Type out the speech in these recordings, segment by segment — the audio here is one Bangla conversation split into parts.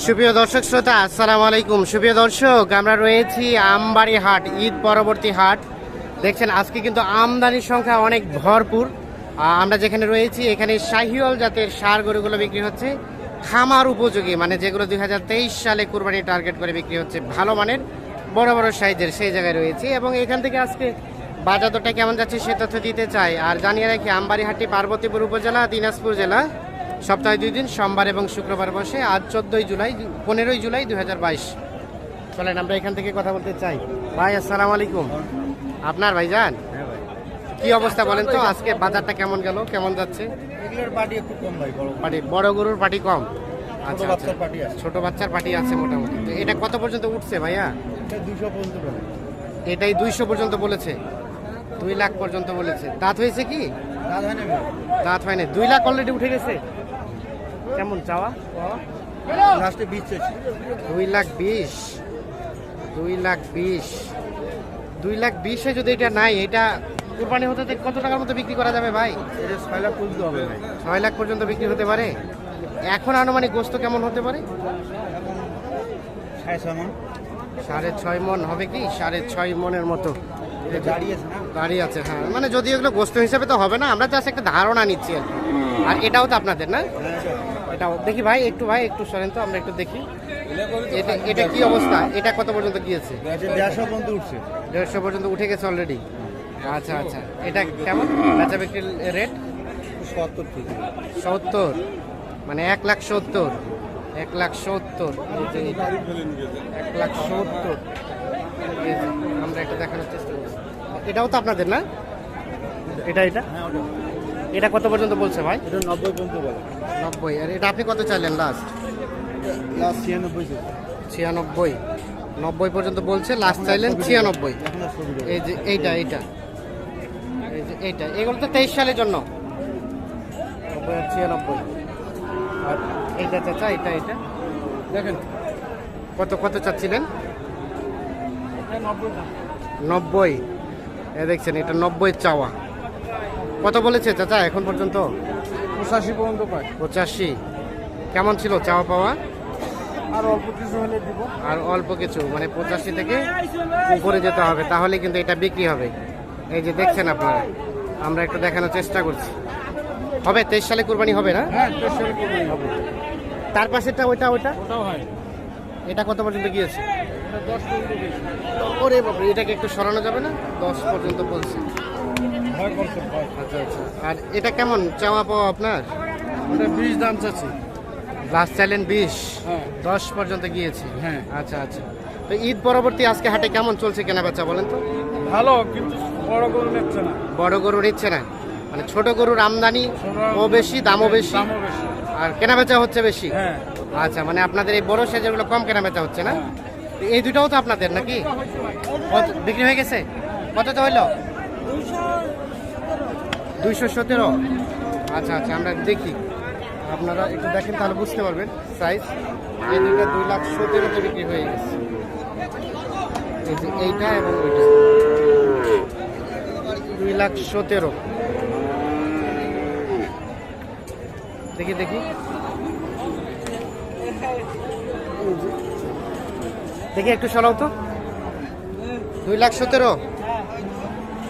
সুপ্রিয় দর্শক শ্রোতা, আসসালামু আলাইকুম। সুপ্রিয় দর্শক, আমরা রয়েছি আমবাড়ি হাট, ঈদ পরবর্তী হাট। দেখছেন, আজকে কিন্তু আমদানির সংখ্যা অনেক ভরপুর। আমরা যেখানে রয়েছি, এখানে শাহিওয়াল জাতের সার গরুগুলো বিক্রি হচ্ছে। খামার উপযোগী মানে যেগুলো দুই হাজার তেইশ সালে কুরবানি টার্গেট করে বিক্রি হচ্ছে, ভালো মানের, বড় বড় সাইজের, সেই জায়গায় রয়েছি। এবং এখান থেকে আজকে বাজার দরটা কেমন যাচ্ছে, সে তথ্য দিতে চাই। আর জানিয়ে রাখি, আমবাড়ি হাটটি পার্বতীপুর উপজেলা, দিনাজপুর জেলা। সপ্তাহে দুই দিন সোমবার এবং শুক্রবার বসে আজ চোদ্দোই জুলাই পনেরোই জুলাই দুই হাজার বাইশ। চলেন আমরা এখান থেকে কথা বলতে চাই। ভাই আসসালামু আলাইকুম। আপনার ভাই। যান কি অবস্থা বলেন তো? আজকে বাজারটা কেমন গেল? কেমন যাচ্ছে? এগুলোর একটু কম ভাই বড় পাটি বড় গরুর পাটি কম। আচ্ছা আচ্ছা। ছোট বাচ্চার পাটি আছে মোটামুটি। তো এটা কত পর্যন্ত উঠছে ভাইয়া? দুশো পর্যন্ত এটাই দুইশো পর্যন্ত বলেছে। দুই লাখ পর্যন্ত বলেছে। দাঁত হয়েছে কি? হয়? দাঁত হয়নি। দুই লাখ অলরেডি উঠে গেছে? কেমন চাওয়া? লাস্টে আছে দুই লাখ বিশ। দুই লাখ বিশ। দুই লাখ বিশে যদি এটা নাই এটা কুরবানি হতে কত টাকার মতো বিক্রি করা যাবে ভাই? এটা ছয় লাখ তুলতে হবে ভাই। ছয় লাখ পর্যন্ত বিক্রি হতে পারে? এখন আনুমানিক গোস্ত কেমন হতে পারে? সাড়ে ছয় মন। হবে কি? সাড়ে ছয় মনের মতো। দাঁড়িয়ে আছে গাড়ি আছে হ্যাঁ। মানে যদি এগুলো গোস্ত হিসাবে তো হবে না আমরা জাস্ট একটা ধারণা নিচ্ছি আর এটাও তো আপনাদের না? হ্যাঁ, এটাও দেখি ভাই একটু ভাই একটু সরেন তো আমরা একটু দেখি। এটা এটা কি অবস্থা? এটা কত পর্যন্ত গিয়েছে? দেড়শো পর্যন্ত উঠছে। দেড়শো পর্যন্ত উঠে গেছে অলরেডি আচ্ছা আচ্ছা। এটা কেমন? বেচা বিক্রির রেট সত্তর থেকে। সত্তর? মানে এক লাখ সত্তর। এক লাখ সত্তর। এক লাখ সত্তর। আমরা এটা দেখানোর চেষ্টা করছি। এটাও তো আপনাদের না? এটা এটা? হ্যাঁ এটা কত পর্যন্ত বলছে ভাই? এটা নব্বই পর্যন্ত বলে। নব্বই। আর এটা আপনি কত চাইলেন লাস্ট লাস্ট ছিয়ানব্বই ছিয়ানব্বই। নব্বই পর্যন্ত বলছে লাস্ট চাইলেন ছিয়ানব্বই। এই যে এইটা এইটা। এই যে এইটা। এগুলো তো তেইশ সালের জন্য। নব্বই আর ছিয়ানব্বই। আর এইটা চাচা এটা এটা দেখেন কত কত চাচ্ছিলেন? নব্বই। এ দেখছেন এটা নব্বই চাওয়া। কত বলেছে চাচা এখন পর্যন্ত? পঁচাশি পর্যন্ত পায়। পঁচাশি। কেমন ছিল চাওয়া পাওয়া? আর অল্প কিছু হলে দিব। আর অল্প কিছু মানে পঁচাশি থেকে উপরে যেতে হবে তাহলে কিন্তু এটা বিক্রি হবে। এই যে দেখছেন আপনারা আমরা একটু দেখানোর চেষ্টা করছি। হবে তেইশ সালে কুরবানি হবে না? হ্যাঁ তার পাশেরটা ওইটা ওইটা? হয়। এটা কত পর্যন্ত গিয়েছে। ওরে বাপরে এটাকে একটু সরানো যাবে না? দশ পর্যন্ত বলছে। আচ্ছা আচ্ছা। আর এটা কেমন? চাওয়া পাওয়া আপনার? ওটা বিশ দাম চাচ্ছি। লাস্ট চাইলেন বিশ? হ্যাঁ। দশ পর্যন্ত গিয়েছি? হ্যাঁ। আচ্ছা আচ্ছা। তো ঈদ পরবর্তী আজকে হাটে কেমন চলছে কেনা বেচা বলেন তো? ভালো কিন্তু বড় গরু নিচ্ছে না। বড় গরু নিচ্ছে না? মানে ছোট গরুর আমদানি ও বেশি দামও বেশি? আর কেনা বেচা হচ্ছে বেশি? হ্যাঁ। আচ্ছা মানে আপনাদের এই বড় সাইজেরগুলো কম কেনা বেচা হচ্ছে না? তো এই দুটাও তো আপনাদের নাকি? বিক্রি হয়ে গেছে? কত তো হইল দুইশো সতেরো? আচ্ছা আচ্ছা আমরা দেখি। আপনারা একটু দেখেন, তাহলে বুঝতে পারবেন সাইজ এই দুইটা দুই লাখ সতেরোতে বিক্রি হয়ে গেছে। এই যে এইটা এবং ওইটা। দুই লাখ সতেরো। দেখি দেখি। দেখি, একটু সরাও তো। দুই লাখ সতেরো?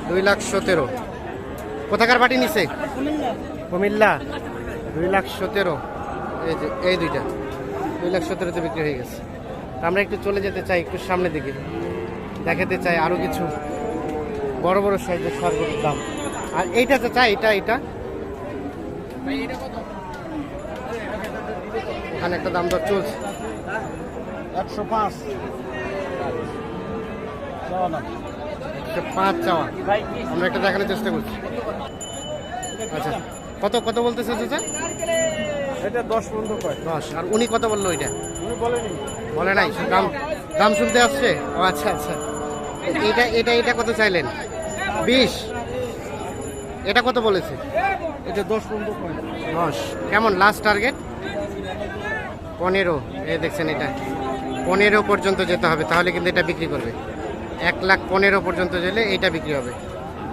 দুই লাখ সতেরো। কোথাকার পার্টি নিছে? কুমিল্লা। দুই লাখ সতেরো। এই যে এই দুইটা। দুই লাখ সতেরোতে বিক্রি হয়ে গেছে। আমরা একটু চলে যেতে চাই একটু সামনের দিকে। দেখাতে চাই আরও কিছু বড় বড় সাইজের সারগুলোর দাম। আর এইটা তো চাই এটা এটা? ওখানে একটা দাম দর চলছে। একশো পাঁচ। একটা পাঁচ চাওয়া। আমরা একটা দেখানোর চেষ্টা করছি। আচ্ছা কত কত বলতেছে চাচা? এটা দশ পর্যন্ত পায় দশ। আর উনি কত বলল ওইটা? উনি বলেনি। বলে নাই। দাম দাম শুনতে আসছে? ও আচ্ছা আচ্ছা। এটা এটা এটা কত চাইলেন? বিশ। এটা কত বলেছে? এটা দশ পর্যন্ত পায় দশ। কেমন? লাস্ট টার্গেট পনেরো। এই দেখছেন এটা। পনেরো পর্যন্ত যেতে হবে তাহলে কিন্তু এটা বিক্রি করবে। এক লাখ পনেরো পর্যন্ত গেলে এটা বিক্রি হবে।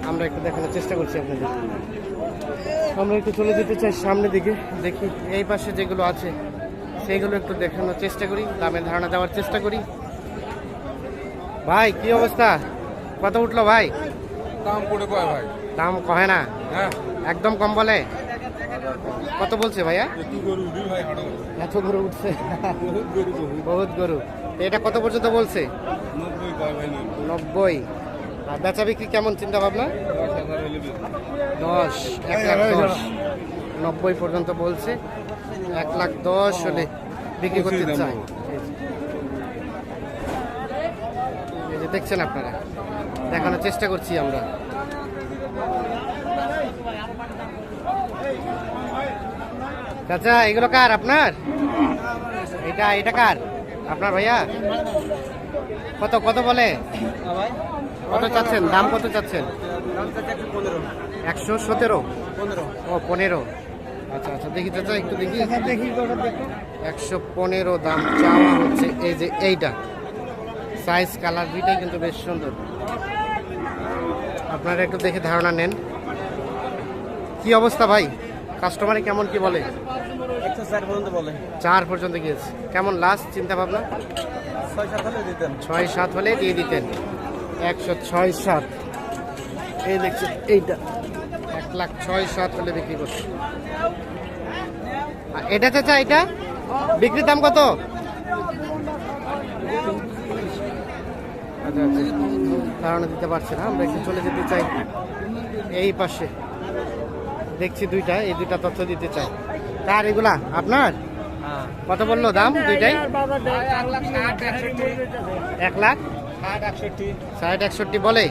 আমরা একটু দেখানোর চেষ্টা করছি আপনাদের। আমরা একটু চলে যেতে চাই সামনের দিকে। দেখি এই পাশে যেগুলো আছে সেইগুলো একটু দেখানোর চেষ্টা করি দামের ধারণা দেওয়ার চেষ্টা করি। ভাই কি অবস্থা? কত উঠল ভাই? দাম কয় ভাই? দাম কহে না। হ্যাঁ। একদম কম বলে। কত বলছে ভাইয়া? এত গরু উঠছে। বহুত গরু বহুত গরু। তো এটা কত পর্যন্ত বলছে? নব্বই আর বেচা বিক্রি কেমন চিন্তা ভাবনা? দশ এক লাখ দশ। নব্বই পর্যন্ত বলছে। এক লাখ দশ হলে বিক্রি করতে চায়। এই যে দেখছেন আপনারা? দেখানোর চেষ্টা করছি আমরা। চাচা এগুলো কার আপনার? এটা এটা কার? আপনার ভাইয়া? কত কত বলে? কত চাচ্ছেন? দাম কত চাচ্ছেন? একশো সতেরো। ও, পনেরো। আচ্ছা আচ্ছা দেখি চাচা, একটু দেখি। একশো পনেরো দাম চাওয়া হচ্ছে এই যে এইটা। সাইজ কালার দুইটাই কিন্তু বেশ সুন্দর। আপনারা একটু দেখে ধারণা নেন। কি অবস্থা ভাই? কাস্টমারে কেমন কি বলে একশো ষাট পর্যন্ত বলে চার পর্যন্ত গিয়েছে। কেমন লাস্ট চিন্তা ভাবনা ছয় সাত হলে দিয়ে দিতেন। একশো ছয় সাত। এই দেখছি এইটা। এক লাখ ছয় সাত হলে বিক্রি করছে। আর এটা চাচা এটা? বিক্রির দাম কত? আচ্ছা আচ্ছা। ধারণা দিতে পারছে না আমরা একটু চলে যেতে চাই। এই পাশে। দেখছি দুইটা এই দুইটা তথ্য দিতে চাই। কার এগুলা আপনার? কত বলল দাম দুইটাই? এক লাখ? ষাট একষট্টি বলে?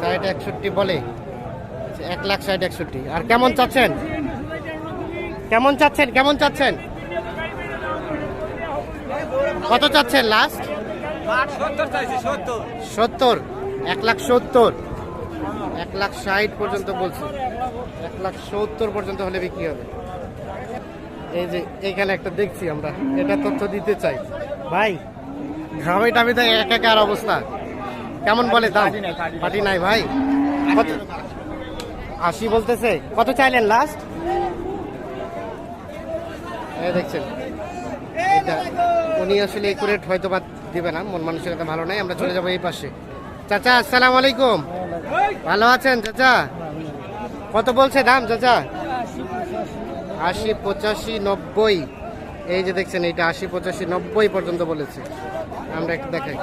ষাট একষট্টি বলে। এক লাখ ষাট একষট্টি। আর কেমন চাচ্ছেন? কেমন চাচ্ছেন? কেমন চাচ্ছেন? কত চাচ্ছেন লাস্ট সত্তর। এক লাখ সত্তর। এক লাখ ষাট পর্যন্ত বলছি। এক লাখ সত্তর পর্যন্ত হলে বিক্রি হবে। এই যে এখানে একটা দেখছি আমরা। এটা তথ্য দিতে চাই। ভাই ঘামে টামিতে এক একার অবস্থা। কেমন বলে দাম? পাটি নাই ভাই। কত আশি বলতেছে। কত চাইলেন লাস্ট দেখছেন। এটা উনি আসলে একুরেট হয়তো বা দিবে না মন মানুষের মানসিকতা ভালো নাই আমরা চলে যাব এই পাশে। চাচা আসসালামু আলাইকুম। ভালো আছেন চাচা? কত বলছে দাম চাচা? আশি পঁচাশি নব্বই। এই যে দেখছেন, এইটা আশি পঁচাশি নব্বই পর্যন্ত বলেছে। আমরা একটু দেখাই।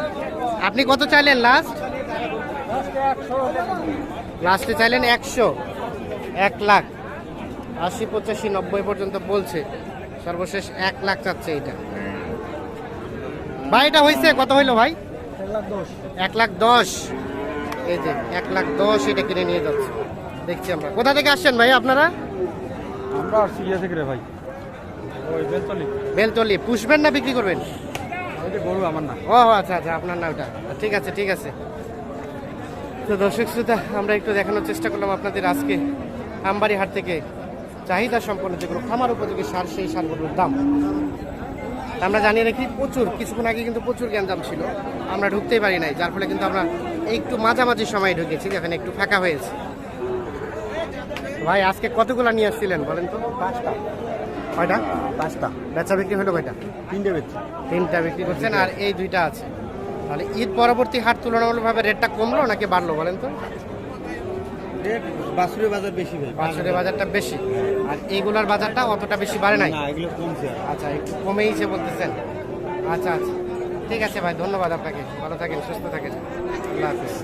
আপনি কত চাইলেন লাস্ট লাস্টে চাইলেন একশো। এক লাখ। আশি পঁচাশি নব্বই পর্যন্ত বলছে। সর্বশেষ এক লাখ চাচ্ছে এটা ভাই, এটা হয়েছে? কত হইল ভাই? এক লাখ দশ। এই যে, এক লাখ দশ এটা কিনে নিয়ে যাচ্ছে। দেখছি আমরা। কোথা থেকে আসছেন ভাই আপনারা? আমরা থেকে রে ভাই। ওই বেলতলি। বেলতলি পুষবেন না বিক্রি করবেন? ওই যে গরু আমার না। ও আচ্ছা আচ্ছা আপনার না ওটা। ঠিক আছে ঠিক আছে। তো দর্শক শ্রোতা আমরা একটু দেখানোর চেষ্টা করলাম আপনাদের আজকে আমবাড়ি হাট থেকে চাহিদা সম্পন্ন যেগুলো খামার উপযোগী সার সেই সারগুলোর দাম। আমরা জানিয়ে রাখি প্রচুর কিছুক্ষণ আগে কিন্তু প্রচুর গ্যাঞ্জাম ছিল। আমরা ঢুকতেই পারি নাই যার ফলে কিন্তু আমরা একটু মাঝামাঝি সময় ঢুকেছি যেখানে একটু ফাঁকা হয়েছে। ভাই আজকে কতগুলো নিয়ে আসছিলেন বলেন তো? পাঁচটা। কয়টা? পাঁচটা। বেচা বিক্রি হলো কয়টা? তিনটে বেচছি। তিনটা বিক্রি করছেন আর এই দুইটা আছে। তাহলে ঈদ পরবর্তী হাট তুলনামূলকভাবে রেটটা কমলো নাকি বাড়লো বলেন তো? বাসুরের বাজার বেশি বাজারটা বেশি। আর এইগুলার বাজারটা অতটা বেশি বাড়ে নাই? এগুলো কমছে। আচ্ছা একটু কমেইছে বলতেছেন। আচ্ছা আচ্ছা। ঠিক আছে ভাই ধন্যবাদ আপনাকে। ভালো থাকেন সুস্থ থাকেন। আল্লাহ হাফিজ।